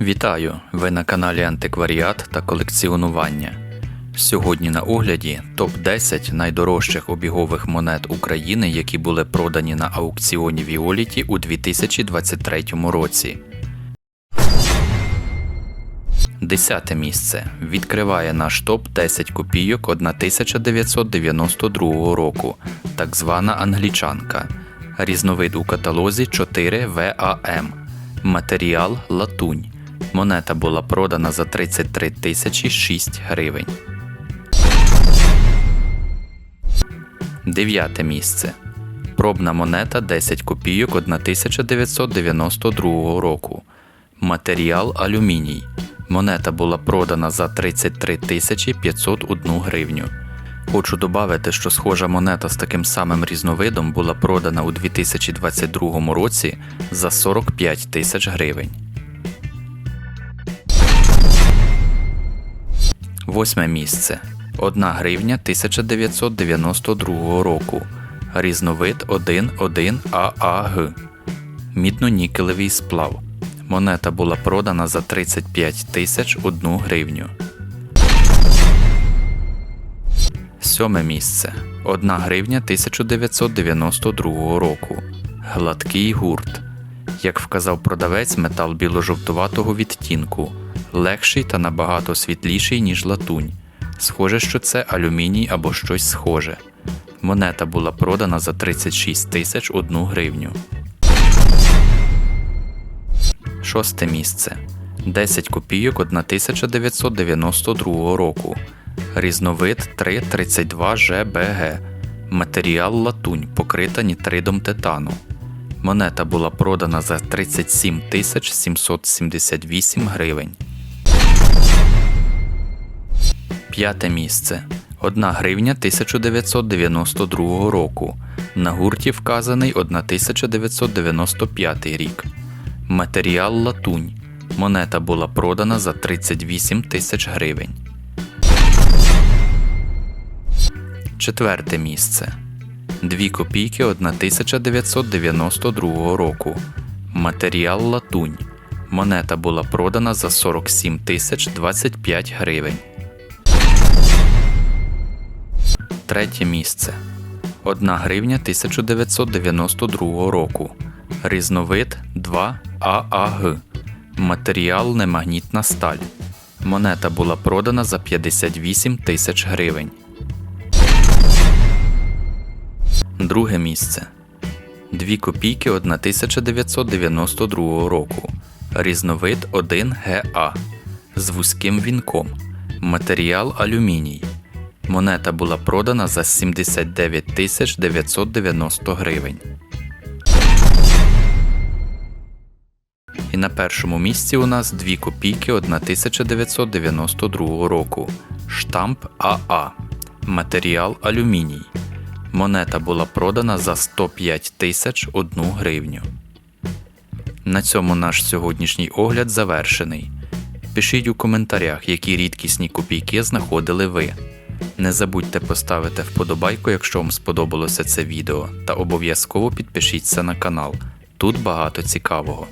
Вітаю! Ви на каналі Антикваріат та колекціонування. Сьогодні на огляді топ-10 найдорожчих обігових монет України, які були продані на аукціоні Віоліті у 2023 році. Десяте місце відкриває наш топ 10 копійок 1992 року, так звана англічанка. Різновид у каталозі 4 ВАМ. Матеріал латунь. Монета була продана за 33 тисячі 6 гривень. Дев'яте місце. Пробна монета 10 копійок 1992 року. Матеріал алюміній. Монета була продана за 33 тисячі 501 гривню. Хочу додати, що схожа монета з таким самим різновидом була продана у 2022 році за 45 тисяч гривень. Восьме місце. 1 гривня 1992 року. Різновид 1,1 ААГ. Мідно-нікелевий сплав. Монета була продана за 35 тисяч 1 гривню. Сьоме місце. 1 гривня 1992 року. Гладкий гурт. Як вказав продавець, метал біло-жовтуватого відтінку, легший та набагато світліший, ніж латунь. Схоже, що це алюміній або щось схоже. Монета була продана за 36 тисяч 1 гривню. Шосте місце. 10 копійок 1992 року. Різновид 332 ЖБГ. Матеріал латунь, покрита нітридом титану. Монета була продана за 37 тисяч 778 гривень. П'яте місце. 1 гривня 1992 року. На гурті вказаний 1995 рік. Матеріал латунь. Монета була продана за 38 тисяч гривень. Четверте місце. 2 копійки 1992 року. Матеріал латунь. Монета була продана за 47 тисяч 25 гривень. Третє місце. 1 гривня 1992 року. Різновид 2 ААГ. Матеріал немагнітна сталь. Монета була продана за 58 тисяч гривень. Друге місце. 2 копійки 1992 року. Різновид 1 ГА з вузьким вінком. Матеріал алюміній. Монета була продана за 79 тисяч 990 гривень. І на першому місці у нас 2 копійки 1992 року. Штамп АА. Матеріал алюміній. Монета була продана за 105 тисяч 1 гривню. На цьому наш сьогоднішній огляд завершений. Пишіть у коментарях, які рідкісні копійки знаходили ви. Не забудьте поставити вподобайку, якщо вам сподобалося це відео, та обов'язково підпишіться на канал. Тут багато цікавого.